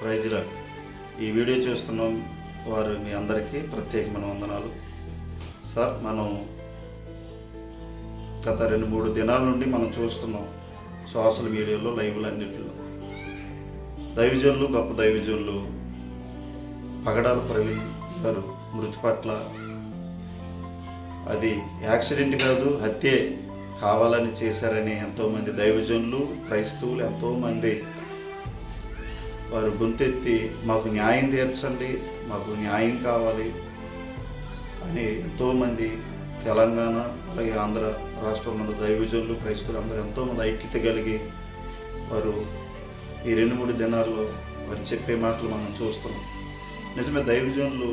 ప్రైజ్లా ఈ వీడియో చూస్తున్నాం వారు మీ అందరికీ ప్రత్యేకమైన వందనాలు. సార్ మనం గత రెండు మూడు దినాల నుండి మనం చూస్తున్నాం సోషల్ మీడియాలో లైవ్లు అన్నింటిలో దైవజనులు గొప్ప దైవజనులు పగడాల ప్రవీణ్ గారు మృతి పట్ల. అది యాక్సిడెంట్ కాదు హత్యే కావాలని చేశారని ఎంతోమంది దైవజనులు క్రైస్తవులు ఎంతోమంది వారు గుంతెత్తి మాకు న్యాయం తీర్చండి మాకు న్యాయం కావాలి అని ఎంతోమంది తెలంగాణ అలాగే ఆంధ్ర రాష్ట్రంలో దైవజనులు క్రైస్తవులు అందరూ ఎంతోమంది ఐక్యత కలిగి వారు ఈ రెండు మూడు దినాల్లో వారు చెప్పే మాటలు మనం చూస్తున్నాం. నిజమే దైవజనులు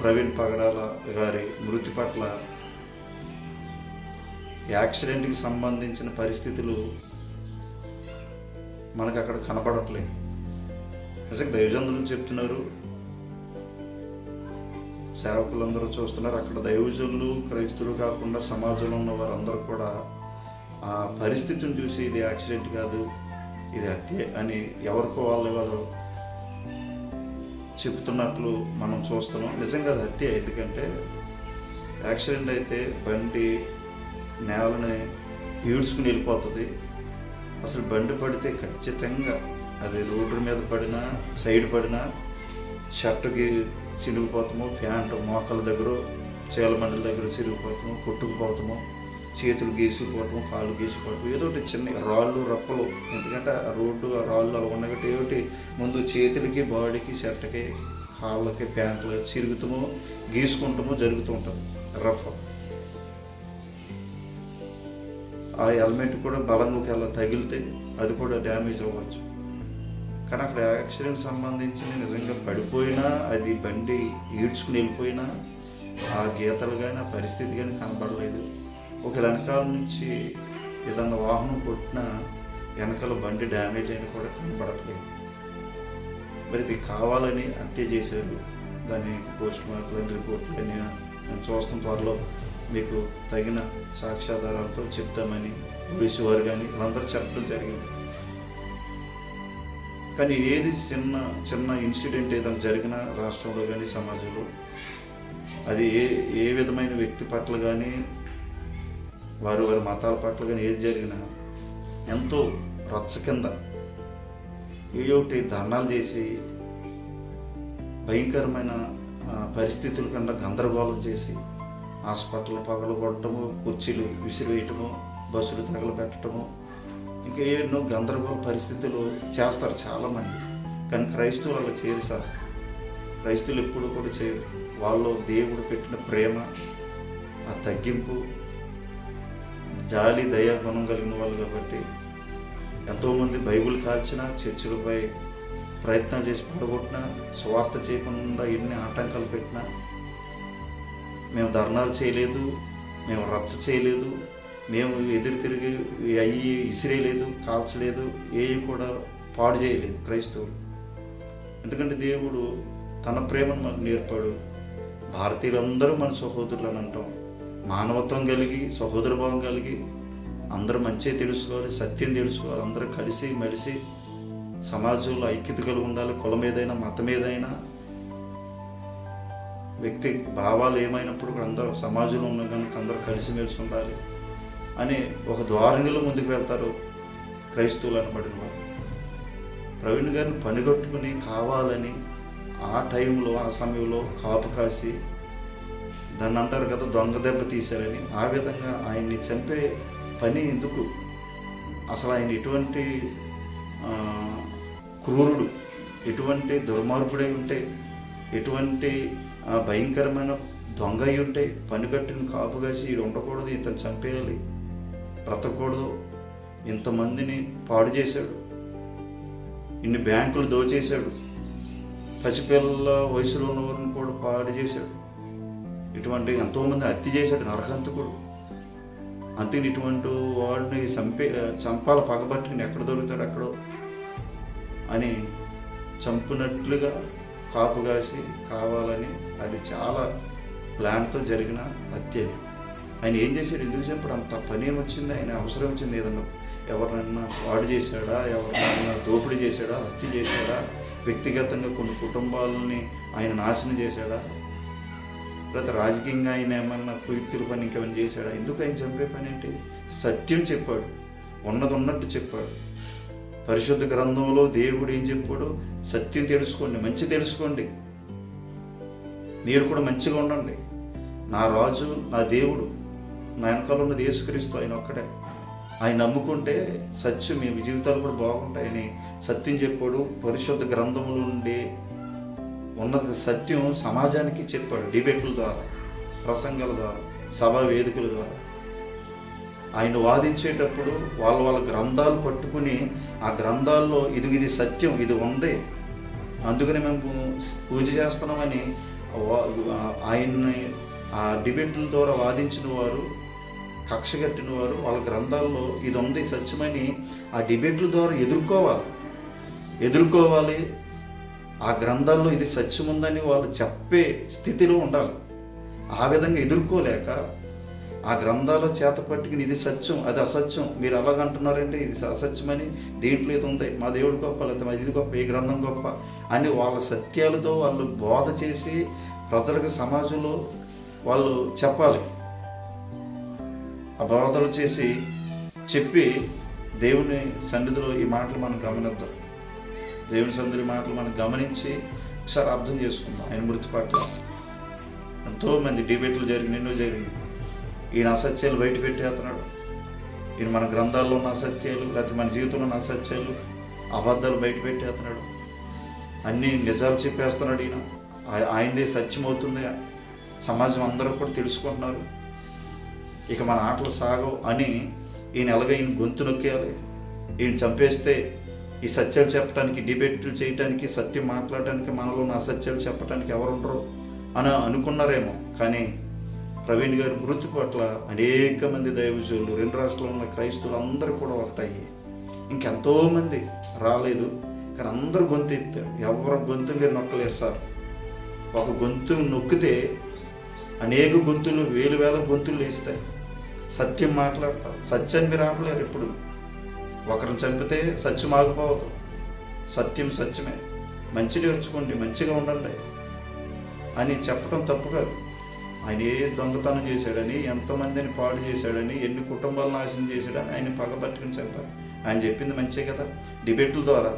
ప్రవీణ్ పగడాల గారి మృతి పట్ల యాక్సిడెంట్కి సంబంధించిన పరిస్థితులు మనకు అక్కడ కనపడట్లేదు నిజంగా దైవజనులు చెప్తున్నారు. సేవకులందరూ చూస్తున్నారు. అక్కడ దైవజనులు క్రైస్తులు కాకుండా సమాజంలో ఉన్న వారందరూ కూడా ఆ పరిస్థితిని చూసి ఇది యాక్సిడెంట్ కాదు ఇది హత్య అని ఎవరికో వాళ్ళ వాళ్ళు చెప్తున్నట్లు మనం చూస్తున్నాం. నిజంగా అది హత్య ఎందుకంటే యాక్సిడెంట్ అయితే బండి నేలని ఈడ్చుకుని వెళ్ళిపోతుంది. అసలు బండి పడితే ఖచ్చితంగా అది రోడ్డు మీద పడినా సైడ్ పడినా షర్టుకి చిరిగిపోతాము ప్యాంటు మోకాల దగ్గర చీలమండల దగ్గర చిరిగిపోతాము కొట్టుకుపోతాము చేతులు గీసుకుపోవటము కాళ్ళు గీసుకుపోవటం ఏదో ఒకటి చిన్న రాళ్ళు రప్పలు. ఎందుకంటే ఆ రోడ్డు ఆ రాళ్ళు అలా ఉన్నాయి కాబట్టి ఏమిటి? ముందు చేతులకి బాడీకి షర్ట్కి కాళ్ళకి ప్యాంట్లు చిరుగుతాము గీసుకుంటాము జరుగుతూ ఉంటుంది రఫ్. ఆ హెల్మెట్ కూడా బలంగా అలా తగిలితే అది కూడా డ్యామేజ్ అవ్వచ్చు. కానీ అక్కడ యాక్సిడెంట్ సంబంధించి నిజంగా పడిపోయినా అది బండి ఈడ్చుకుని వెళ్ళిపోయినా ఆ గీతలు కానీ ఆ పరిస్థితి కానీ కనపడలేదు. ఒక వెనకాల నుంచి ఏదన్నా వాహనం కొట్టినా వెనకాల బండి డ్యామేజ్ అయినా కూడా కనపడట్లేదు. మరి ఇది కావాలని హత్య చేశారు. దాన్ని పోస్ట్ మార్టం రిపోర్ట్లు అని నేను చూస్తాం త్వరలో. మీకు తగిన సాక్ష్యాధారాలతో చెప్తామని పోలీసు వారు కానీ వాళ్ళందరూ చెప్పడం జరిగింది. కానీ ఏది చిన్న చిన్న ఇన్సిడెంట్ ఏదైనా జరిగినా రాష్ట్రంలో కానీ సమాజంలో అది ఏ ఏ విధమైన వ్యక్తి పట్ల కానీ వారు వారి మతాల పట్ల కానీ ఏది జరిగినా ఎంతో రచ్చ కింద ఏయోటి ధర్నాలు చేసి భయంకరమైన పరిస్థితుల కన్నా గందరగోళం చేసి హాస్పిటల్ పగలగొట్టడము కుర్చీలు విసిరివేయటము బస్సులు తగలబెట్టడము. ఇంకా ఎన్నో గందరగోళ పరిస్థితులు చేస్తారు చాలామంది. కానీ క్రైస్తవులు అలా చేయరు సార్. క్రైస్తవులు ఎప్పుడు కూడా చేయరు. వాళ్ళు దేవుడు పెట్టిన ప్రేమ ఆ తగ్గింపు జాలి దయా గుణం కలిగిన వాళ్ళు కాబట్టి ఎంతోమంది బైబిల్ కాల్చిన చర్చిలపై ప్రయత్నం చేసి పడగొట్టినా స్వార్థ చేయకుండా ఎన్ని ఆటంకాలు పెట్టినా మేము ధర్నాలు చేయలేదు మేము రచ్చ చేయలేదు మేము ఎదురు తిరిగి అయ్యి ఇసిరేయలేదు కాల్చలేదు ఏవి కూడా పాడు చేయలేదు క్రైస్తవులు. ఎందుకంటే దేవుడు తన ప్రేమను మాకు నేర్పాడు. భారతీయులందరూ మన సహోదరులు అని అంటాం. మానవత్వం కలిగి సహోదర భావం కలిగి అందరూ మంచిగా తెలుసుకోవాలి సత్యం తెలుసుకోవాలి అందరూ కలిసి మెలిసి సమాజంలో ఐక్యత కలిగి ఉండాలి కులం ఏదైనా మతం ఏదైనా వ్యక్తి భావాలు ఏమైనప్పుడు కూడా అందరూ సమాజంలో ఉన్న కనుక అందరూ కలిసిమెలిసి ఉండాలి అని ఒక ద్వారణిలో ముందుకు వెళ్తారు క్రైస్తవులు అనబడిన వారు. ప్రవీణ్ గారిని పనిగొట్టుకుని కావాలని ఆ టైంలో ఆ సమయంలో కాపు కాసి దాన్ని అంటారు కదా దొంగ దెబ్బ తీశారని ఆ విధంగా ఆయన్ని చంపే పని ఎందుకు? అసలు ఆయన ఎటువంటి క్రూరుడు ఎటువంటి దుర్మార్గుడై ఉంటే ఎటువంటి భయంకరమైన దొంగ అయి ఉంటే పని కాపు కాసి ఇది ఉండకూడదు ఇతను చంపేయాలి. బ్రతకూడదు. ఇంతమందిని పాడు చేశాడు. ఇన్ని బ్యాంకులు దోచేశాడు. పసిపిల్లల వయసులో ఉన్న వారిని కూడా పాడు చేశాడు. ఇటువంటి ఎంతోమంది హత్య చేశాడు నరహంతకుడు. అంతేని ఇటువంటి వాడిని చంపే చంపాల పగబట్టుకుని ఎక్కడ దొరుకుతాడు ఎక్కడో అని చంపినట్లుగా కాపు కాసి కావాలని అది చాలా ప్లాన్తో జరిగిన హత్య. ఆయన ఏం చేశాడు? ఎందుకు చెప్పాడు? అంత పని ఏమొచ్చింది ఆయన అవసరం వచ్చింది ఏదన్నా? ఎవరినైనా వాడు చేశాడా? ఎవరినైనా దోపిడీ చేశాడా? హత్య చేశాడా? వ్యక్తిగతంగా కొన్ని కుటుంబాలని ఆయన నాశనం చేశాడా? లేకపోతే రాజకీయంగా ఆయన ఏమన్నా కుయుక్తుల పని ఇంకేమైనా చేశాడా? ఎందుకు ఆయన చంపే పని ఏంటి? సత్యం చెప్పాడు. ఉన్నది ఉన్నట్టు చెప్పాడు. పరిశుద్ధ గ్రంథంలో దేవుడు ఏం చెప్పాడు? సత్యం తెలుసుకోండి మంచి తెలుసుకోండి. మీరు కూడా మంచిగా ఉండండి. నా రాజు నా దేవుడు నా వెనకాల ఉన్నది యేసుక్రీస్తు ఆయన ఒక్కడే. ఆయన నమ్ముకుంటే సత్యం మీ జీవితాలు కూడా బాగుంటాయని సత్యం చెప్పాడు పరిశుద్ధ గ్రంథముల నుండి ఉన్నత సత్యం సమాజానికి చెప్పాడు డిబేట్ల ద్వారా ప్రసంగాల ద్వారా సభా వేదికల ద్వారా. ఆయన వాదించేటప్పుడు వాళ్ళ వాళ్ళ గ్రంథాలు పట్టుకుని ఆ గ్రంథాల్లో ఇది ఇది సత్యం ఇది ఉంది. అందుకని మేము పూజ చేస్తున్నామని ఆయన్ని ఆ డిబేట్ల ద్వారా వాదించిన వారు కక్ష కట్టిన వారు వాళ్ళ గ్రంథాల్లో ఇది ఉంది సత్యమని ఆ డిబేట్ల ద్వారా ఎదుర్కోవాలి. ఎదుర్కోవాలి. ఆ గ్రంథాల్లో ఇది సత్యం ఉందని వాళ్ళు చెప్పే స్థితిలో ఉండాలి. ఆ విధంగా ఎదుర్కోలేక ఆ గ్రంథాల చేత పట్టుకుని ఇది సత్యం అది అసత్యం. మీరు అలాగంటున్నారంటే ఇది అసత్యమని దీంట్లో ఇది ఉంది. మా దేవుడు గొప్ప లేకపోతే ఇది గొప్ప ఈ గ్రంథం గొప్ప అని వాళ్ళ సత్యాలతో వాళ్ళు బోధ చేసి ప్రజలకు సమాజంలో వాళ్ళు చెప్పాలి. ఆ బోధలు చేసి చెప్పి దేవుని సన్నిధిలో ఈ మాటలు మనం గమనిద్దాం. దేవుని సన్నిధి మాటలు మనం గమనించి ఒకసారి అర్థం చేసుకుందాం. ఆయన మృతి పట్ల ఎంతోమంది డిబేట్లు జరిగిన ఎన్నో జరిగింది ఈయన అసత్యాలు బయట పెట్టేస్తున్నాడు ఈయన మన గ్రంథాల్లో ఉన్న అసత్యాలు లేకపోతే మన జీవితంలో ఉన్న అసత్యాలు అబద్ధాలు బయట పెట్టేస్తున్నాడు అన్ని నిజాలు చెప్పేస్తున్నాడు ఈయన. ఆయనదే సత్యం అవుతుంది సమాజం అందరూ కూడా తెలుసుకుంటున్నారు. ఇక మన ఆటలు సాగవు అని ఈయన ఎలాగ ఈయన గొంతు నొక్కేయాలి? ఈయన చంపేస్తే ఈ సత్యాలు చెప్పడానికి డిబేట్లు చేయడానికి సత్యం మాట్లాడడానికి మనలో ఉన్న అసత్యాలు చెప్పడానికి ఎవరు ఉండరు అని అనుకున్నారేమో. కానీ ప్రవీణ్ గారి మృతి పట్ల అనేక మంది దైవజులు రెండు రాష్ట్రాల్లో ఉన్న క్రైస్తవులు అందరూ కూడా ఒకటయ్యి. ఇంకెంతోమంది రాలేదు కానీ అందరు గొంతు ఎత్తారు. ఎవరు గొంతు మీరు నొక్కలేరు సార్. ఒక గొంతు నొక్కితే అనేక గొంతులు వేలు వేల గొంతులు లేస్తాయి. సత్యం మాట్లాడతారు. సత్యాన్ని మీరు ఆపలేరు ఎప్పుడు. ఒకరిని చంపితే సత్యం ఆగిపోవద్దు సత్యం సత్యమే. మంచి నేర్చుకోండి మంచిగా ఉండండి అని చెప్పడం తప్పు కాదు. ఆయన ఏ దొంగతనం చేశాడని ఎంతమందిని పాడు చేశాడని ఎన్ని కుటుంబాలను నాశనం చేశాడని ఆయన పగబట్టుకుని చెప్పారు. ఆయన చెప్పింది మంచే కదా. డిబేట్ల ద్వారా.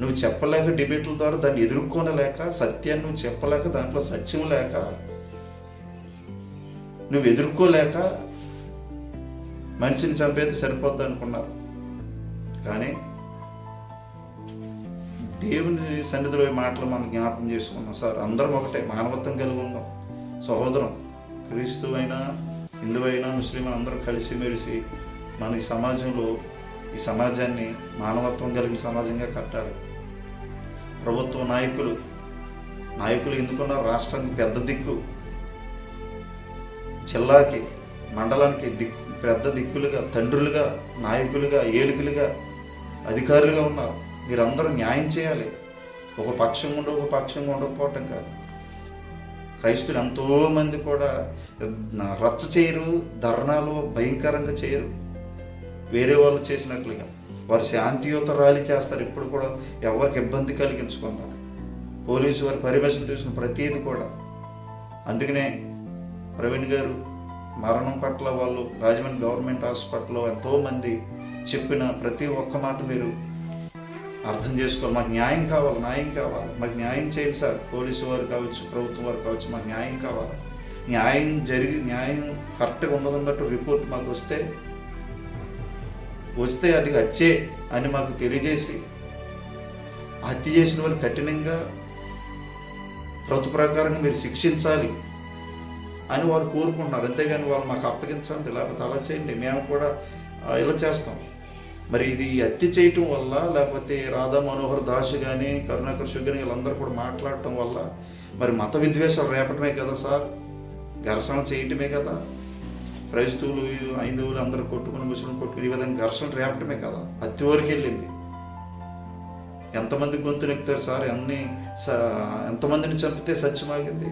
నువ్వు చెప్పలేక డిబేట్ల ద్వారా దాన్ని ఎదుర్కొనలేక సత్యాన్ని నువ్వు చెప్పలేక దాంట్లో సత్యం లేక నువ్వు ఎదుర్కోలేక మనిషిని చంపేది సరిపోద్ది అనుకున్నారు. కానీ దేవుని సన్నిధిలో మాటలు మనం జ్ఞాపకం చేసుకున్నాం. సార్ అందరం ఒకటే మానవత్వం కలిగి ఉన్నాం. సహోదరం క్రీస్తు అయినా హిందువు అయినా ముస్లిం అందరూ కలిసిమెలిసి మన ఈ సమాజంలో ఈ సమాజాన్ని మానవత్వం కలిగిన సమాజంగా కట్టాలి. ప్రభుత్వ నాయకులు నాయకులు ఎందుకున్న రాష్ట్రానికి పెద్ద దిక్కు జిల్లాకి మండలానికి దిక్కు పెద్ద దిక్కులుగా తండ్రులుగా నాయకులుగా ఏలికలుగా అధికారులుగా ఉన్నారు. మీరందరూ న్యాయం చేయాలి. ఒక పక్షం ఉండవు ఒక పక్షం ఉండకపోవటం కాదు. క్రైస్తులు ఎంతో మంది కూడా రచ్చ చేయరు ధర్నాలు భయంకరంగా చేయరు. వేరే వాళ్ళు చేసినట్లుగా. వారు శాంతియుత ర్యాలీ చేస్తారు. ఇప్పుడు కూడా ఎవరికి ఇబ్బంది కలిగించుకున్నారు పోలీసు వారి పరిభాషలు తీసుకున్న ప్రతీది కూడా. అందుకనే ప్రవీణ్ గారు మరణం పట్ల వాళ్ళు రాజమండ్రి గవర్నమెంట్ హాస్పిటల్లో ఎంతోమంది చెప్పిన ప్రతి ఒక్క మాట మీరు అర్థం చేసుకోవాలి. మాకు న్యాయం కావాలి న్యాయం కావాలి. మాకు న్యాయం చేయండి సార్. పోలీసు వారు కావచ్చు ప్రభుత్వం వారు కావచ్చు మాకు న్యాయం కావాలి. న్యాయం జరిగి న్యాయం కరెక్ట్గా ఉన్నదన్నట్టు రిపోర్ట్ మాకు వస్తే వస్తే అది వచ్చే అని మాకు తెలియజేసి హత్య చేసిన వాళ్ళు కఠినంగా ప్రభుత్వ ప్రకారంగా మీరు శిక్షించాలి అని వారు కోరుకుంటున్నారు. అంతేగాని వాళ్ళు మాకు అప్పగించండి లేకపోతే అలా చేయండి. మేము కూడా ఇలా చేస్తాం. మరి ఇది హత్య చేయటం వల్ల లేకపోతే రాధా మనోహర్ దాస్ కానీ కరుణాకర్ షుగర్ వీళ్ళందరూ కూడా మాట్లాడటం వల్ల మరి మత విద్వేషాలు రేపటమే కదా సార్? ఘర్షణ చేయటమే కదా? క్రైస్తవులు హైందవులు అందరూ కొట్టుకుని ముస్లిం కొట్టుకుని ఈ విధంగా ఘర్షణ రేపటమే కదా? హత్య వరకు వెళ్ళింది. ఎంతమంది గొంతు నెక్కుతారు సార్? అన్ని స- ఎంతమందిని చంపితే సత్యమాగింది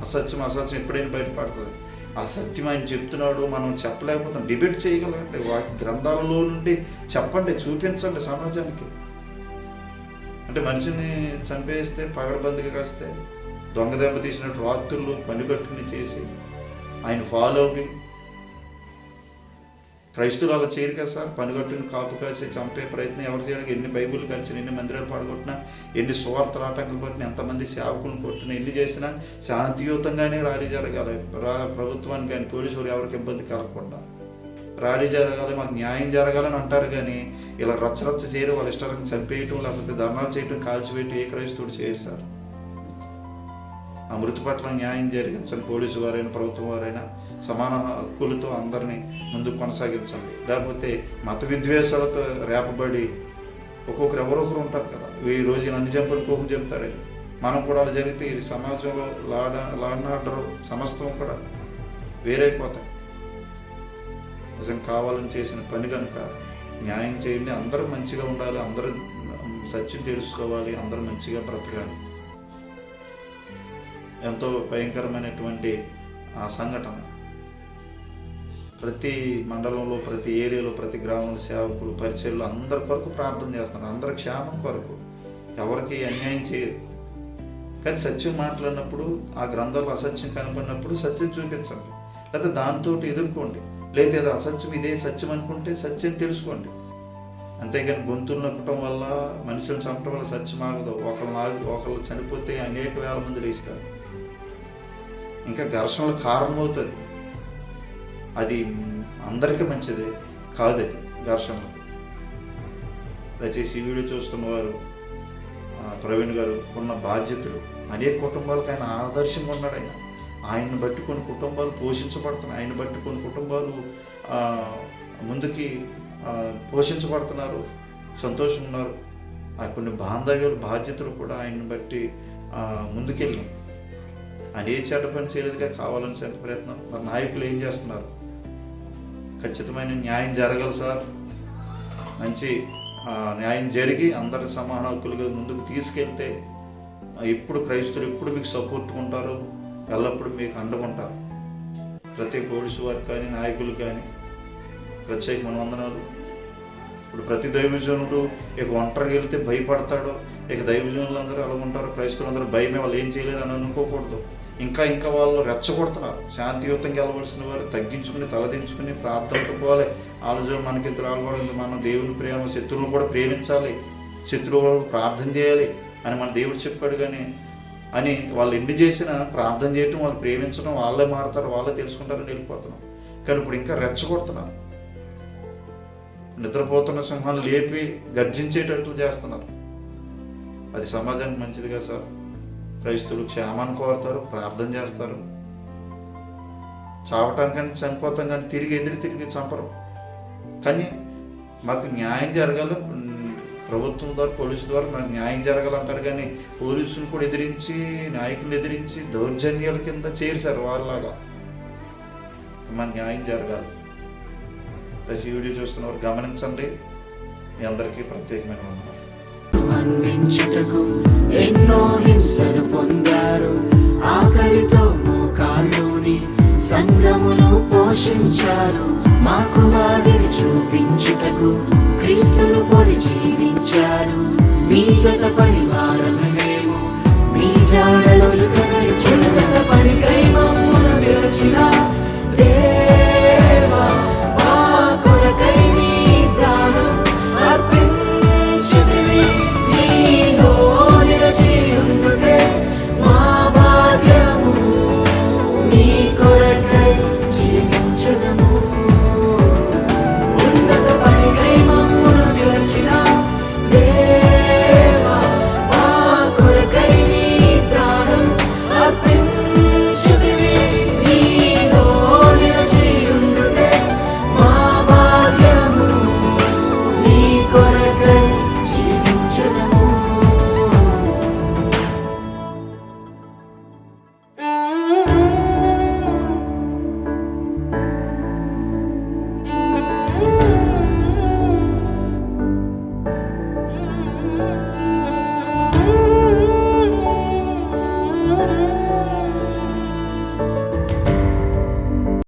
అసత్యం అసత్యం ఎప్పుడైనా బయటపడుతుంది. అసత్యం ఆయన చెప్తున్నాడు మనం చెప్పలేకపోతాం. డిబేట్ చేయగలండి వాటి గ్రంథాలలో నుండి చెప్పండి చూపించండి సమాజానికి. అంటే మనిషిని చంపేస్తే పగడబందిగా కాస్తే దొంగ దెబ్బ తీసినట్టు రాత్రులు పని కట్టుకుని చేసి ఆయన ఫాలో అవి క్రైస్తులు అలా చేయరు కదా సార్? పనిగట్టుని కాపు కాసి చంపే ప్రయత్నం ఎవరు చేయాలి? ఎన్ని బైబుల్ కలిసిన ఎన్ని మందిరాలు పాడగొట్టినా ఎన్ని సువార్తలు ఆటంకులు కొట్టినా ఎంతమంది సేవకులను కొట్టినా ఎన్ని చేసినా శాంతియుతంగానే ర్యాలీ జరగాలి. రా ప్రభుత్వానికి కానీ పోలీసులు ఎవరికి ఇబ్బంది కలగకుండా. ర్యాలీ జరగాలి మాకు న్యాయం జరగాలని అంటారు కానీ ఇలా రచ్చరచ్చ చేయడం వాళ్ళ ఇష్టాలను చంపేయటం లేకపోతే ధర్నాలు చేయటం కాల్చివేయటం ఏ క్రైస్తవుడు చేయరు సార్. ఆ మృతి పట్ల న్యాయం జరిగించండి. పోలీసు వారైనా ప్రభుత్వం వారైనా సమాన హక్కులతో అందరినీ ముందుకు కొనసాగించండి. లేకపోతే మత విద్వేషాలతో రేపబడి ఒక్కొక్కరు ఎవరొకరు ఉంటారు కదా. ఈ రోజు నన్ను చంపని కోపం చెప్తారని మనం కూడా అలా జరిగితే ఈ సమాజంలో లాడ లాడ్ ఆర్డర్ సమస్తం కూడా వేరైపోతాయి. నిజం కావాలని చేసిన పని కనుక న్యాయం చేయండి. అందరూ మంచిగా ఉండాలి. అందరూ సత్యం తెలుసుకోవాలి. అందరూ మంచిగా బ్రతకాలి. ఎంతో భయంకరమైనటువంటి ఆ సంఘటన. ప్రతి మండలంలో ప్రతి ఏరియాలో ప్రతి గ్రామంలో సేవకులు పరిచయలు అందరి కొరకు ప్రార్థన చేస్తున్నారు. అందరి క్షేమం కొరకు. ఎవరికి అన్యాయం చేయదు. కానీ సత్యం మాట్లాడినప్పుడు ఆ గ్రంథంలో అసత్యం కనపడినప్పుడు సత్యం చూపించండి. లేకపోతే దాంతో ఎదుర్కోండి. లేదా ఏదో అసత్యం ఇదే సత్యం అనుకుంటే సత్యం తెలుసుకోండి. అంతేగాని గొంతులు నొక్కటం వల్ల మనుషులను చంపడం వల్ల సత్యం ఆగదు. ఒకళ్ళు ఆగి ఒకళ్ళు చనిపోతే అనేక వేల మంది లేస్తారు. ఇంకా ఘర్షణలు కారణమవుతుంది అది అందరికీ మంచిది కాదు అది ఘర్షణలు. దయచేసి ఈ వీడియో చూస్తున్న వారు ప్రవీణ్ గారు ఉన్న బాధ్యతలు అనేక కుటుంబాలకు ఆయన ఆదర్శంగా ఉన్నాడు ఆయన. ఆయన్ని బట్టి కొన్ని కుటుంబాలు పోషించబడుతున్నాయి. ఆయన బట్టి కొన్ని కుటుంబాలు ముందుకి పోషించబడుతున్నారు. సంతోషం ఉన్నారు. ఆ కొన్ని బాంధవ్యాలు బాధ్యతలు కూడా ఆయన్ని బట్టి ముందుకెళ్ళినాయి. ఆయన ఏ చెడ్డ పని చేయలేదుగా కావాలని చెప్పే ప్రయత్నం. మరి నాయకులు ఏం చేస్తున్నారు? ఖచ్చితమైన న్యాయం జరగాలి సార్. మంచి న్యాయం జరిగి అందరి సమాన హక్కులుగా ముందుకు తీసుకెళ్తే ఎప్పుడు క్రైస్తులు ఎప్పుడు మీకు సపోర్ట్ ఉంటారు? ఎల్లప్పుడూ మీకు అండకుంటారు ప్రతి పోలీసు వారు కానీ నాయకులు కానీ ప్రత్యేకమైన వందనాలు ఇప్పుడు ప్రతి దైవజనుడు ఇక ఒంటరికి వెళ్తే భయపడతాడు. ఇక దైవజనులు అందరూ అలా ఉంటారు. క్రైస్తవులు అందరూ భయమే వాళ్ళు ఏం చేయలేరు అని అనుకోకూడదు. ఇంకా ఇంకా వాళ్ళు రెచ్చగొడుతున్నారు. శాంతియుతంగా వెళ్ళవలసిన వారు తగ్గించుకుని తలదించుకుని ప్రార్థనతో పోవాలి. ఆలోచన మనకి ఇద్దరు మనం దేవుని ప్రేమ శత్రువులను కూడా ప్రేమించాలి. శత్రువులను ప్రార్థన చేయాలి అని మన దేవుడు చెప్పాడు కానీ అని వాళ్ళు ఎన్ని చేసినా ప్రార్థన చేయటం వాళ్ళు ప్రేమించడం వాళ్ళే మారుతారు వాళ్ళే తెలుసుకుంటారని వెళ్ళిపోతున్నాం. కానీ ఇప్పుడు ఇంకా రెచ్చగొడుతున్నారు. నిద్రపోతున్న సింహాన్ని లేపి గర్జించేటట్లు చేస్తున్నారు. అది సమాజానికి మంచిది కదా సార్? క్రైస్తువులు క్షేమాన్ని కోరుతారు ప్రార్థన చేస్తారు. చావటానికని చనిపోతాం కానీ తిరిగి ఎదిరి తిరిగి చంపరు. కానీ మాకు న్యాయం జరగాలి ప్రభుత్వం ద్వారా పోలీసు ద్వారా మాకు న్యాయం జరగాలంటారు కానీ పోలీసులు కూడా ఎదిరించి నాయకులు ఎదిరించి దౌర్జన్యాల కింద చేర్చారు వాళ్ళలాగా. మన న్యాయం జరగాలి. దశ వీడియో చూస్తున్నవారు గమనించండి. మీ అందరికీ ప్రత్యేకమైన ఉన్నారు అందించుటకు ఎన్నో హింసలు పొందారు. ఆకలితో మోకాల్లోని సంగములు పోషించారు. మాకు మాదిరి చూపించుటకు క్రీస్తును పొడి జీవించారు. మీ జత పరివారమే మేము మీ జాడలో ఇక చెడుగత పని కై మమ్మును